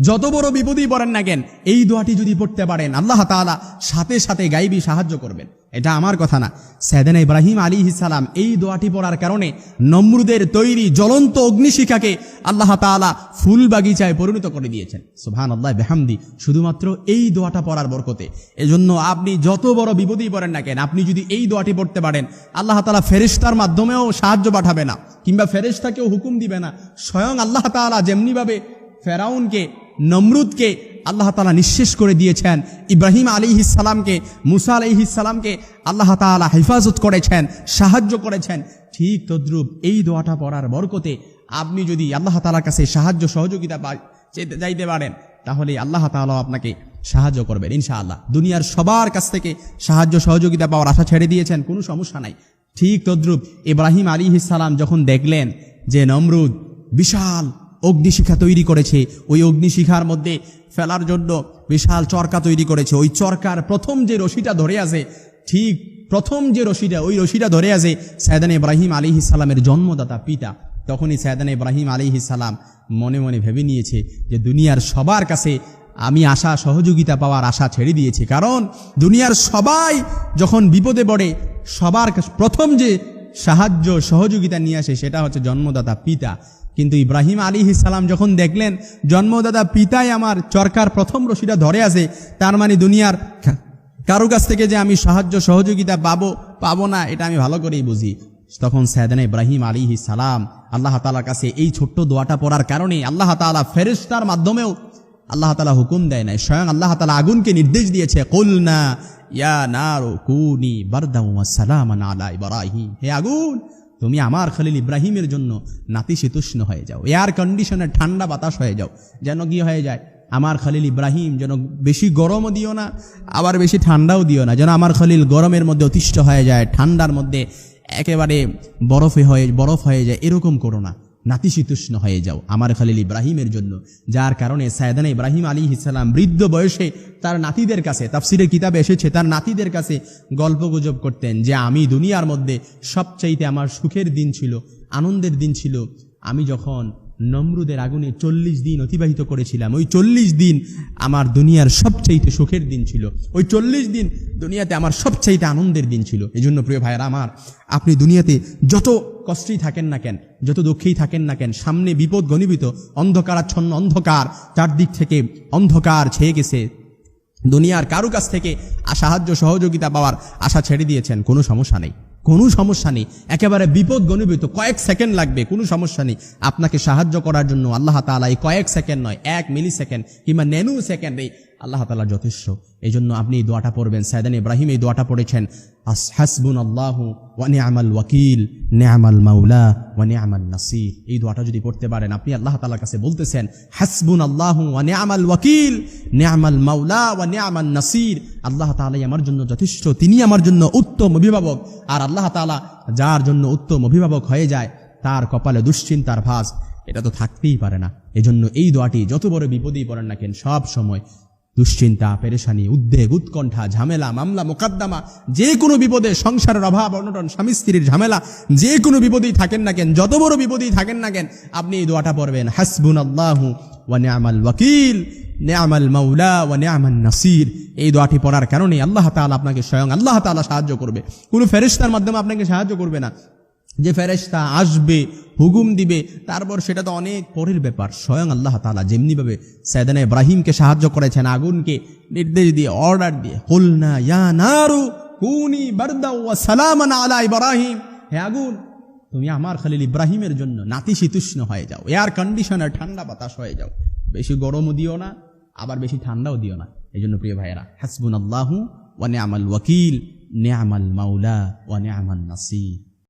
যত বড় বিপদই পড়েন না কেন, এই দোয়াটি যদি পড়তে পারেন, আল্লাহ তাআলা সাথে সাথে গাইবি সাহায্য করবেন। এটা আমার কথা না। সেদিন ইব্রাহিম আলী ইসালাম এই দোয়াটি পড়ার কারণে নমরুদের তৈরি জ্বলন্ত অগ্নিশিখাকে আল্লাহ তাআলা ফুল বাগিচায় পরিণত করে দিয়েছেন। সুবহান আল্লাহ বেহামদি। শুধুমাত্র এই দোয়াটা পড়ার বরকতে। এজন্য আপনি যত বড় বিপদই পড়েন না কেন, আপনি যদি এই দোয়াটি পড়তে পারেন, আল্লাহ তাআলা ফেরেশতার মাধ্যমেও সাহায্য পাঠাবে না। কিংবা ফেরেশতাকেও হুকুম দিবে না। স্বয়ং আল্লাহ তাআলা যেমনিভাবে ফেরাউনকে নমরুদকে আল্লাহ তালা নিঃশেষ করে দিয়েছেন, ইব্রাহিম আলী ইসালামকে মুসা আলি ইসালামকে আল্লাহ তালা হেফাজত করেছেন, সাহায্য করেছেন। ঠিক তদ্রুপ এই দোয়াটা পড়ার বরকতে আপনি যদি আল্লাহ তালার কাছে সাহায্য সহযোগিতা যাইতে পারেন, তাহলে আল্লাহ তাআলা আপনাকে সাহায্য করবেন, ইনশাআল্লাহ। দুনিয়ার সবার কাছ থেকে সাহায্য সহযোগিতা পাওয়ার আশা ছেড়ে দিয়েছেন, কোনো সমস্যা নাই। ঠিক তদ্রুপ ইব্রাহিম আলী ইসালাম যখন দেখলেন যে নমরুদ বিশাল অগ্নিশিখা তৈরি করেছে। ওই অগ্নিশিখার মধ্যে ফেলার জন্য বিশাল চরকা তৈরি করেছে। ওই চরকার প্রথম যে রশিটা ধরে আছে, ঠিক প্রথম যে রশিটা, ওই রশিটা ধরে আছে সায়দান ইব্রাহিম আলী ইসালামের জন্মদাতা পিতা। তখনই সায়দান ইব্রাহিম আলী ইসালাম মনে মনে ভেবে নিয়েছে যে দুনিয়ার সবার কাছে আমি আশা, সহযোগিতা পাওয়ার আশা ছেড়ে দিয়েছি। কারণ দুনিয়ার সবাই যখন বিপদে পড়ে, সবার প্রথম যে সাহায্য, সহযোগিতা নিয়ে আসে সেটা হচ্ছে জন্মদাতা পিতা। কিন্তু ইব্রাহিম আলী ইসালাম যখন দেখলেন, জন্মদাদা পিতাই আমার চরকার প্রথম রশিটা ধরে আছে, তার মানে দুনিয়ার কারও কাছ থেকে যে আমি সাহায্য সহযোগিতা পাবো পাবো না, এটা আমি ভালো করেই বুঝি। তখন সায়দানা ইব্রাহিম আলী সালাম আল্লাহ তালার কাছে এই ছোট্ট দোয়াটা পড়ার কারণে আল্লাহ তালা ফেরেস্তার মাধ্যমেও আল্লাহ তালা হুকুম দেয় নাই, স্বয়ং আল্লাহ তালা আগুনকে নির্দেশ দিয়েছে, কুলনা ইয়া নারু কুনি বারদাউ সালামান আলা ইব্রাহিম। হে আগুন! তুমি আমার খলিল ইব্রাহিমের জন্য নাতিশীতুষ্ণ হয়ে যাও। এয়ার কন্ডিশনে ঠান্ডা বাতাস হয়ে যাও। যেন কি হয়ে যায়? আমার খলিল ইব্রাহিম যেন বেশি গরমও দিও না, আবার বেশি ঠান্ডাও দিও না। যেন আমার খলিল গরমের মধ্যে অতিষ্ঠ হয়ে যায়, ঠান্ডার মধ্যে একেবারে বরফে হয়ে বরফ হয়ে যায়, এরকম করো না। নাতিশীতোষ্ণ হয়ে যাও। আমার খালিল ইব্রাহিমের জন্য। যার কারণে সায়দানা ইব্রাহিম আলী ইসালাম বৃদ্ধ বয়সে তার নাতিদের কাছে, তাফসিরের কিতাবে এসেছে, তার নাতিদের কাছে গল্প গুজব করতেন যে, আমি দুনিয়ার মধ্যে সবচাইতে আমার সুখের দিন ছিল, আনন্দের দিন ছিল। আমি যখন নমরুদের আগুনে চল্লিশ দিন অতিবাহিত করেছিলাম। ওই চল্লিশ দিন আমার দুনিয়ার সবচাইতে সুখের দিন ছিল। ওই চল্লিশ দিন দুনিয়াতে আমার সবচাইতে আনন্দের দিন ছিল। এই জন্য প্রিয় ভাইয়েরা আমার, আপনি দুনিয়াতে যত কষ্টেই থাকেন না কেন, যত দুঃখেই থাকেন না কেন, সামনে বিপদ ঘনীভূত, অন্ধকারাচ্ছন্ন অন্ধকার, চারদিক থেকে অন্ধকার ছেয়ে গেছে। দুনিয়ার কারও কাছ থেকে সাহায্য, সহযোগিতা পাওয়ার আশা ছেড়ে দিয়েছেন, কোনো সমস্যা নেই। কোনো সমস্যা নেই। একেবারে বিপদ গণিবিত কয়েক সেকেন্ড লাগবে, কোনো সমস্যা নেই। আপনাকে সাহায্য করার জন্য আল্লাহ তালা এই কয়েক সেকেন্ড নয়, এক মিলি সেকেন্ড কিংবা ন্যানো সেকেন্ডেই আল্লাহ তালা যথেষ্ট। এই জন্য আপনি এই দোয়াটা পড়বেন। সায়দান ইব্রাহিম এই দোয়াটা পড়েছেন হাসবুন আল্লাহু ওয়া নি'মাল ওয়াকিল নি'মাল মাওলা ওয়া নি'মাল নাসির। এই দোয়াটা যদি পড়তে পারেন, আপনি আল্লাহ তাআলার কাছে বলতেছেন হাসবুন আল্লাহু ওয়া নি'মাল ওয়াকিল নি'মাল মাওলা ওয়া নি'মাল নাসির। আল্লাহ তাআলাই আমার জন্য যথেষ্ট, তিনি আমার জন্য উত্তম অভিভাবক। আর আল্লাহ তাআলা যার জন্য উত্তম অভিভাবক হয়ে যায়, তার কপালে দুশ্চিন্তার ভাস এটা তো থাকতেই পারে না। এজন্য এই দোয়াটি যত বড় বিপদেই পড়েন না কেন, সব সময় দুশ্চিন্তা, পেরেশানি, উদ্বেগ, উৎকণ্ঠা, ঝামেলা, মামলা, মোকদ্দমা, যে কোনো বিপদে সংসারের অভাব, অনটন, স্বামী স্ত্রীর ঝামেলা, যে কোনো বিপদেই থাকেন না কেন, যত বড় বিপদেই থাকেন না কেন, আপনি এই দোয়াটা পড়বেন হাসবুন আল্লাহু ওয়া ওয়াকিল নি'মাল মাওলা ওয়া নাসির। এই দোয়াটি পড়ার কারণে আল্লাহ তাআলা আপনাকে স্বয়ং আল্লাহ তাআলা সাহায্য করবে। কোনো ফেরেশতার মাধ্যমে আপনাকে সাহায্য করবে না। যে ফেরেশতা আসবে, হুকুম দিবে, তারপর সেটা তো অনেক পরের ব্যাপার। স্বয়ং আল্লাহ তালা যেমনিভাবে সৈদানা ইব্রাহিমকে সাহায্য করেছেন, আগুনকে নির্দেশ দিয়ে অর্ডার দিয়ে হুলনা ইয়া নারু কুনি বারদা ওয়া আলা ইব্রাহিম। হে আগুন, তুমি আমার খালিল ইব্রাহিমের জন্য নাতিশীতোষ্ণ হয়ে যাও। এয়ার কন্ডিশনার ঠান্ডা বাতাস হয়ে যাও। বেশি গরমও দিও না, আবার বেশি ঠান্ডাও দিও না। এই জন্য প্রিয় ভাইয়েরা হাসবুন আল্লাহু ওয়া নি'মাল ওয়াকিল নি'মাল মাওলা ওয়া নি'মান নাসির।